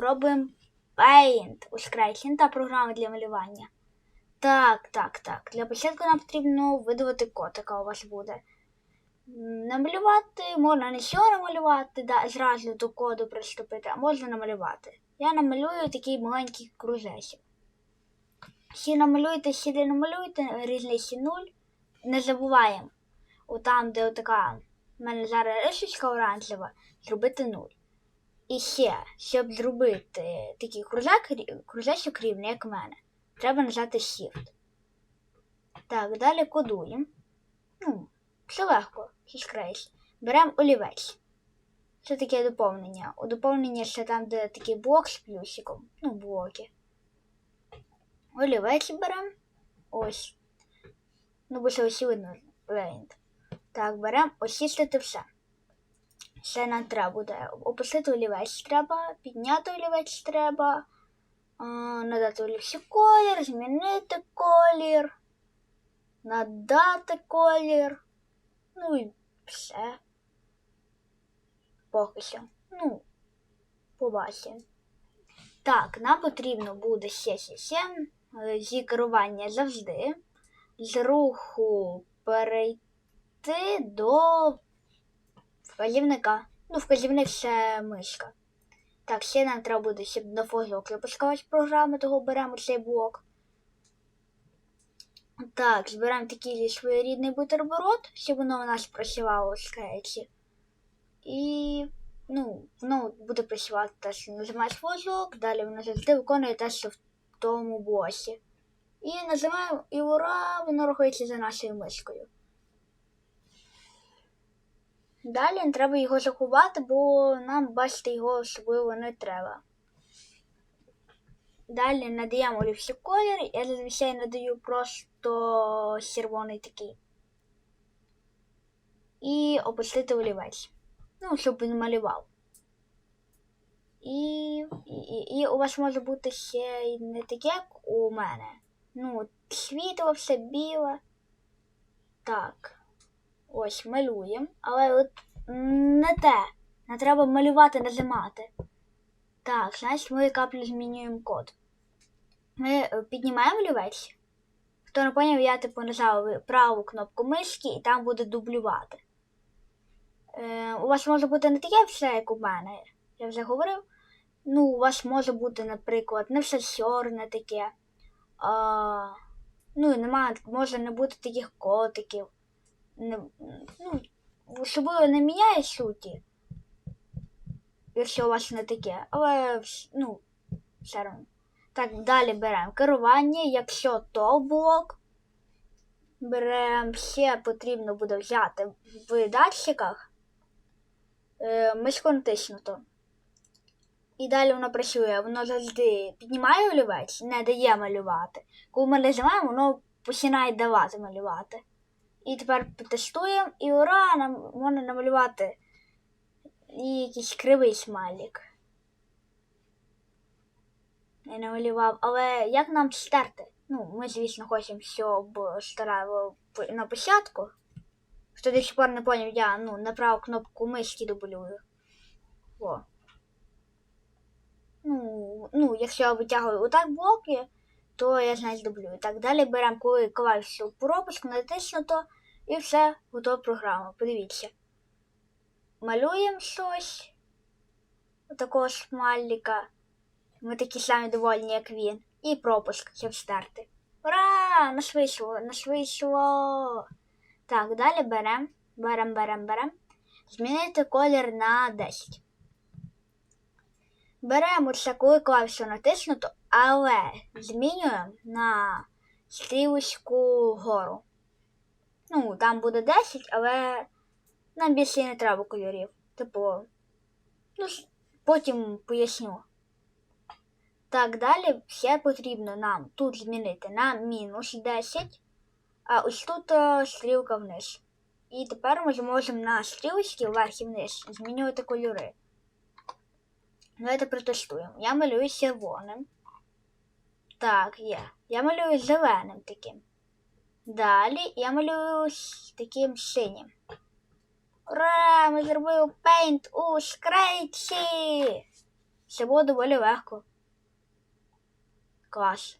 робимо Paint Scratch. Та програма для малювання. Так, так, так. Для початку нам потрібно видавати котика у вас буде. Намалювати можна не що намалювати, да, зразу до коду приступити, а можна намалювати. Я намалюю такий маленький кружечок. Всі намалюйте, всі де намалюйте, різниці нуль. Не забуваємо. Отам, де отака в мене зараз рисочка оранжева, зробити нуль. І ще, щоб зробити такий кружак, кружечок рівний, як в мене, треба нажати Shift. Так, далі кодуємо. Ну, все легко, Scratch. Беремо олівець. Це таке доповнення. У доповненні ще там, де такий блок з плюсиком. Ну, блоки. Олівець беремо. Ось. Ну, бо це очевидно Paint. Так, беремо очистити все. Ще нам треба буде опустити олівець треба, підняти олівець треба, надати олівцю колір, змінити колір, надати колір. Ну і все. Поки що. Ну, побачимо. Так, нам потрібно буде ще ще ще е, зі керування завжди. З руху перейти до вказівника. Ну, вказівник це мишка. Так, ще нам треба буде, щоб на фозок запускалась програми, того беремо цей блок. Так, зберемо такий своєрідний бутерброд, щоб воно у нас працювало скетчі. І ну, воно буде працювати те, що нажимаєш фозок, далі воно завжди виконує те, що в тому блоці. І нажимаємо, і ура, воно рухається за нашою мишкою. Далі треба його заховати, бо нам бачити його особливо не треба. Далі надаємо олівцю колір, я зазвичай надаю просто червоний такий. І опустити олівець. Ну, щоб він малював. І, і, і, у вас може бути ще не таке, як у мене. Ну, світло все біле. Так. Ось малюємо, але от не те. Не треба малювати, нажимати. Так, значить ми каплю змінюємо код. Ми е, піднімаємо олівець. Хто не поняв, я типу нажав праву кнопку мишки і там буде дублювати. Е, у вас може бути не таке все, як у мене, я вже говорив. Ну, у вас може бути, наприклад, не все чорне таке. А, ну, і немає, може не бути таких котиків ну, особливо не міняє суті, якщо у вас не таке, але ну, все одно. Так, далі беремо керування, якщо то блок. Беремо ще потрібно буде взяти в датчиках е, мишку натиснуто. І далі воно працює, воно завжди піднімає олівець, не дає малювати. Коли ми нажимаємо, воно починає давати малювати. І тепер потестуємо, і ура! Нам можна намалювати і якийсь кривий смайлик. Я намалював, але як нам стерти? Ну, ми, звісно, хочемо, щоб старало на початку. Хто до сих пор не поняв, я ну, на праву кнопку мишки дублюю. О. Ну, ну, якщо я витягую отак блоки, то я значить дублюю. Так, далі беремо коли клавішу пропуск, натиснуто. І все, готова програма. Подивіться. Малюємо щось. Отакого смайлика. Ми такі самі довольні, як він. І пропуск, щоб стерти. Ура! Нас вийшло, нас вийшло. Так, далі беремо, беремо, беремо, беремо. Змінити колір на 10. Беремо коли клавішу натиснуто, але змінюємо на стрілочку гору. Ну, там буде 10, але нам більше не треба кольорів. Типу, ну, потім поясню. Так, далі ще потрібно нам тут змінити на мінус 10, а ось тут е, стрілка вниз. І тепер ми зможемо на стрілочці вверх і вниз змінювати кольори. Давайте протестуємо. Я малюю червоним. Так, є. Я малюю зеленим таким. Далі я малюю таким синім. Ура! Ми зробили пейнт у скрейці! Це було доволі легко. Клас.